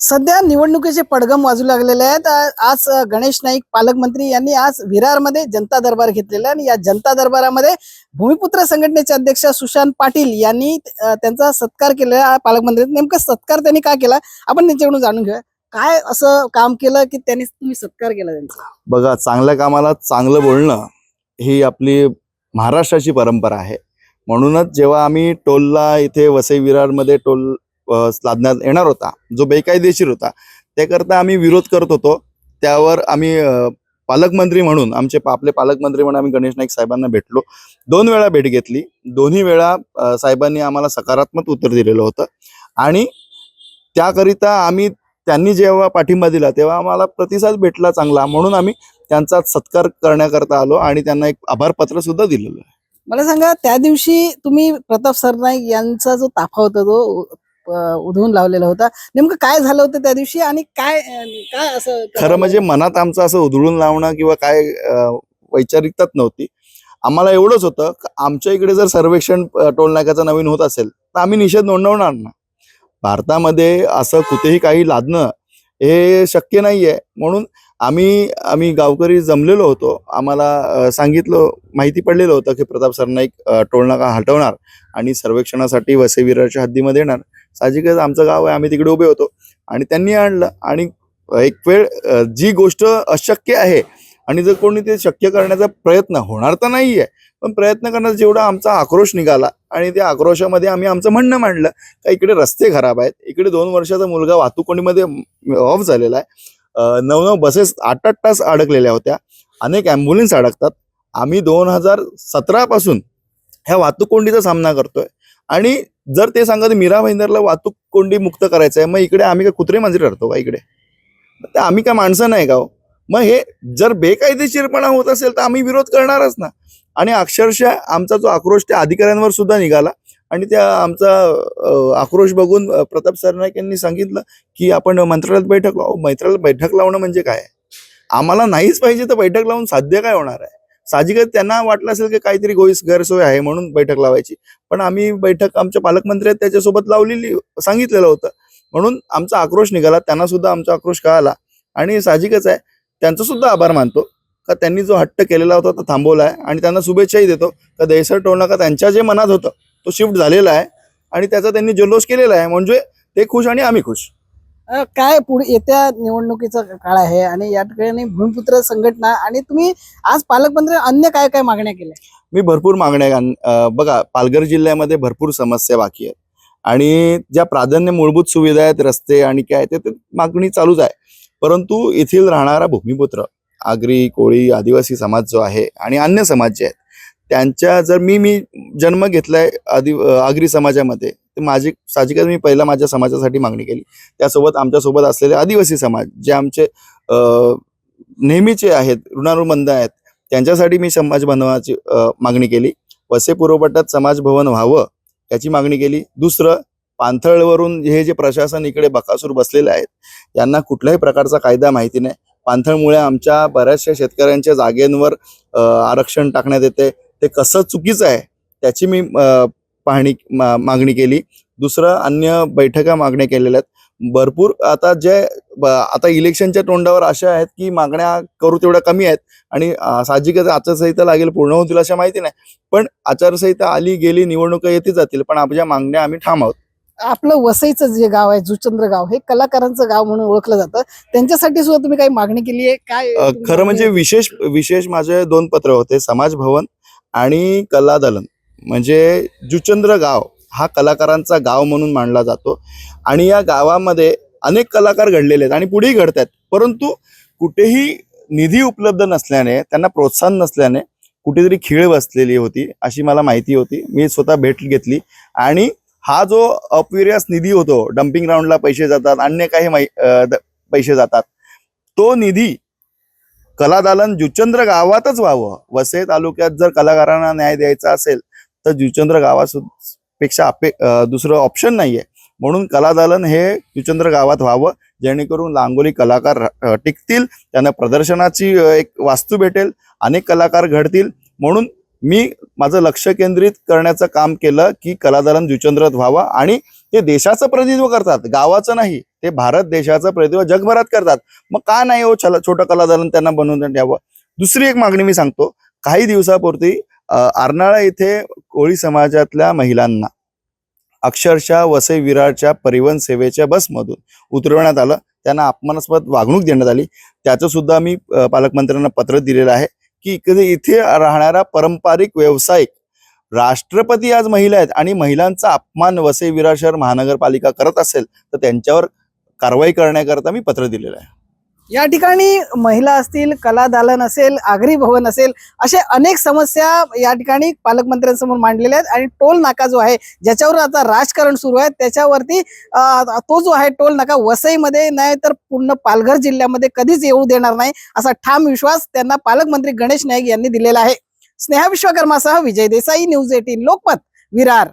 सध्या निवडणुकीचे पडगम वाजू लागलेले आहेत. आज गणेश नाईक पालकमंत्री यांनी आज विरारमध्ये जनता दरबार घेतलेला आहे आणि या जनता दरबारामध्ये भूमिपुत्र संघटनेचे अध्यक्ष सुशांत पाटील यांनी त्यांचा सत्कार केलेला पालकमंत्री नेमका सत्कार त्यांनी का केला? आपण त्यांच्याकडून जाणून घेऊया. काय असं काम केलं की त्यांनी तुम्ही सत्कार केला त्यांचा? बघा चांगल्या कामाला चांगलं बोलणं ही आपली महाराष्ट्राची परंपरा आहे. म्हणूनच जेव्हा आम्ही टोलला इथे वसई विरारमध्ये टोल लादण्यात येणार होता जो बेकायदेशीर होता. त्याकरता आम्ही विरोध करत होतो. त्यावर आम्ही पालकमंत्री म्हणून आमचे आपले पालकमंत्री म्हणून आम्ही गणेश नाईक साहेबांना भेटलो. दोन वेळा भेट घेतली. दोन्ही वेळा साहेबांनी आम्हाला सकारात्मक उत्तर दिलेलं होतं. आणि त्याकरिता आम्ही त्यांनी जेव्हा पाठिंबा दिला तेव्हा आम्हाला प्रतिसाद भेटला चांगला. म्हणून आम्ही त्यांचा सत्कार करण्याकरता आलो आणि त्यांना एक आभार पत्र सुद्धा दिलेलं आहे. मला सांगा त्या दिवशी तुम्ही प्रताप सरनाईक यांचा जो ताफा होता तो उधळून लावलेला होता. नेमकं काय झालं होतं त्या दिवशी आणि काय काय असं खरं म्हणजे मनात आमचं असं उधळून लावणं किंवा काय वैचारिकताच नव्हती. आम्हाला एवढंच होतं आमच्या इकडे जर सर्वेक्षण टोल नाक्याचं नवीन होत असेल तर आम्ही निषेध नोंदवणार ना. भारतामध्ये असं कुठेही काही लादणं हे शक्य नाहीये. म्हणून आम्ही आम्ही गावकरी जमलेलो होतो. आम्हाला सांगितलं माहिती पडलेलं होतं की प्रताप सरनाईक टोलनाका हटवणार आणि सर्वेक्षणासाठी वसेविराच्या हद्दीमध्ये येणार. साहजिकच आमचं गाव आहे आम्ही तिकडे उभे होतो. आणि त्यांनी आणलं. आणि एक वेळ जी गोष्ट अशक्य आहे आणि जर कोणी ते शक्य करण्याचा प्रयत्न होणार तर नाही आहे पण प्रयत्न करण्याचा जेवढा आमचा आक्रोश निघाला आणि त्या आक्रोशामध्ये आम्ही आमचं म्हणणं मांडलं का इकडे रस्ते खराब आहेत इकडे दोन वर्षाचा मुलगा वाहतुकोणीमध्ये ऑफ झालेला आहे. नऊ नऊ बसेस आठ आठ तास अडकलेल्या होत्या. अनेक ॲम्ब्युलन्स अडकतात. आम्ही दोन हजार सतरापासून ह्या वाहतूक कोंडीचा सामना करतोय. आणि जर ते सांगत मीरा भाईंदरला वाहतूक कोंडी मुक्त करायचं आहे मग इकडे आम्ही काय कुत्रे मांजरी ठरतो का इकडे? तर आम्ही काय माणसं नाही का हो? मग हे जर बेकायदेशीरपणा होत असेल तर आम्ही विरोध करणारच ना. आणि अक्षरशः आमचा जो आक्रोश त्या अधिकाऱ्यांवर सुद्धा निघाला. आणि त्या आमचा आक्रोश बघून प्रताप सरनाईक यांनी सांगितलं की आपण मंत्रालयात बैठक लावू. मंत्रालयात बैठक लावणं म्हणजे काय? आम्हाला नाहीच पाहिजे तर बैठक लावून साध्य काय होणार आहे? साहजिकच त्यांना वाटलं असेल की काहीतरी गोईस गैरसोय आहे म्हणून बैठक लावायची. पण आम्ही बैठक आमच्या पालकमंत्री त्याच्यासोबत लावलेली सांगितलेलं होतं. म्हणून आमचा आक्रोश निघाला त्यांना सुद्धा आमचा आक्रोश कळाला. आणि साहजिकच आहे त्यांचा सुद्धा आभार मानतो. का त्यांनी जो हट्ट केलेला होता तो थांबवला आहे आणि त्यांना शुभेच्छाही देतो. का दहिसर टोल का त्यांच्या जे मनात होतं तो शिफ्ट झालेला आहे. आणि त्याचा त्यांनी जल्लोष केलेला आहे. म्हणजे ते खुश आणि आम्ही खुश. काय पुढे येत्या निवडणुकीचा काळ आहे? आणि या ठिकाणी भूमिपुत्र संघटना आणि तुम्ही आज पालकमंत्री अन्य काय काय मागण्या केल्या? मी भरपूर मागण्या बघा पालघर जिल्ह्यामध्ये भरपूर समस्या बाकी आहेत. आणि ज्या प्राधान्य मूलभूत सुविधा आहेत रस्ते आणि काय ते मागणी चालूच आहे. परंतु येथील राहणारा भूमिपुत्र आगरी कोळी आदिवासी समाज जो आहे आणि अन्य समाज जे आहेत त्यांच्या जर मी मी जन्म घेतलाय आदि आगरी समाजामध्ये ते माझी साहजिकच मी पहिला माझ्या समाजासाठी मागणी केली. त्यासोबत आमच्यासोबत असलेले आदिवासी समाज जे आमचे नेहमीचे आहेत ऋणानुबंध आहेत त्यांच्यासाठी मी समाज बांधवाची मागणी केली. वसे पुरवठ्यात समाज भवन व्हावं याची मागणी केली. दुसरं पांथळवरून हे जे प्रशासन इकडे बकासूर बसलेले आहेत यांना कुठल्याही प्रकारचा कायदा माहिती नाही. पांथळमुळे आमच्या बऱ्याचशा शेतकऱ्यांच्या जागेंवर आरक्षण टाकण्यात येते. ते कसं चुकीचं आहे त्याची मी पाहणी मा- मागणी केली. दुसरं अन्य बैठका मागण्या केलेल्या आहेत. भरपूर आता जे आता इलेक्शनच्या तोंडावर अशा आहेत की मागण्या करू तेवढ्या कमी आहेत आणि साहजिकच आचारसंहिता लागेल पूर्ण होतील अशा माहिती नाही. पण आचारसंहिता आली गेली निवडणुका येते जातील पण आपल्या मागण्या आम्ही ठाम आहोत आपलं वसईचं जे गाव आहे जुचंद्र गाव हे कलाकारांचं गाव म्हणून ओळखलं जातं. त्यांच्यासाठी सुद्धा तुम्ही काही मागणी केली आहे? काय खरं म्हणजे विशेष विशेष माझे दोन पत्र होते समाज भवन आणि कला दलन. म्हणजे जुचंद्र गाव हा कलाकारांचा गाव म्हणून मानला जातो. आणि या गावामध्ये अनेक कलाकार घडलेले आहेत आणि पुढेही घडत आहेत परंतु कुठेही निधी उपलब्ध नसल्याने त्यांना प्रोत्साहन नसल्याने कुठेतरी खीळ बसलेली होती अशी मला माहिती होती. मी स्वतः भेट घेतली आणि हा जो अपविर्यास निधी होतो डम्पिंग ग्राउंडला पैसे जातात अन्य काही माहि- द- पैसे जातात तो निधी कलादालन जुचंद्र गावातच व्हावं. वसई तालुक्यात जर कलाकारांना न्याय द्यायचा असेल तर जुचंद्र गावापेक्षा अपे दुसरं ऑप्शन नाही आहे म्हणून कलादालन हे जुचंद्र गावात व्हावं जेणेकरून लांगोली कलाकार टिकतील त्यांना प्रदर्शनाची एक वास्तू भेटेल अनेक कलाकार घडतील. म्हणून मी माझं लक्ष केंद्रित करण्याचं काम केलं की कलादालन जुचंद्रात व्हावं आणि ते देशाचं प्रतिनिधित्व करतात. गावाचं नाही ते भारत देशाचं प्रतिनिधित्व जगभरात करतात. मग का नाही हो छोटं कलादालन त्यांना बनवून द्यावं? दुसरी एक मागणी मी सांगतो. काही दिवसापूर्वी अ, अर्नाळा इथे कोळी समाजातल्या महिलांना अक्षरशः वसई विरारच्या परिवहन सेवेच्या बसमधून उतरवण्यात आलं. त्यांना अपमानास्पद वागणूक देण्यात आली. त्याचं सुद्धा मी पालकमंत्र्यांना पत्र दिलेलं आहे की इकडे इथे राहणारा पारंपरिक व्यावसायिक राष्ट्रपती आज महिला आहेत आणि महिलांचा अपमान वसई विरार शहर महानगरपालिका करत असेल तर त्यांच्यावर कारवाई करण्याकरता मी पत्र दिलेलं आहे. या ठिकाणी महिला असतील कला दालन असेल आगरी भवन असेल असे अनेक समस्या या ठिकाणी पालकमंत्र्यांसमोर मांडलेल्या आहेत आणि टोल नाका जो आहे ज्याच्यावर आता राजकारण सुरू आहे त्याच्यावरती तो जो आहे टोल नाका वसईमध्ये नाही तर पूर्ण पालघर जिल्ह्यामध्ये कधीच येऊ देणार नाही असा ठाम विश्वास त्यांना पालकमंत्री गणेश नाईक यांनी दिलेला आहे. स्नेहा विश्वकर्मासह विजय देसाई न्यूज एटीन लोकमत विरार.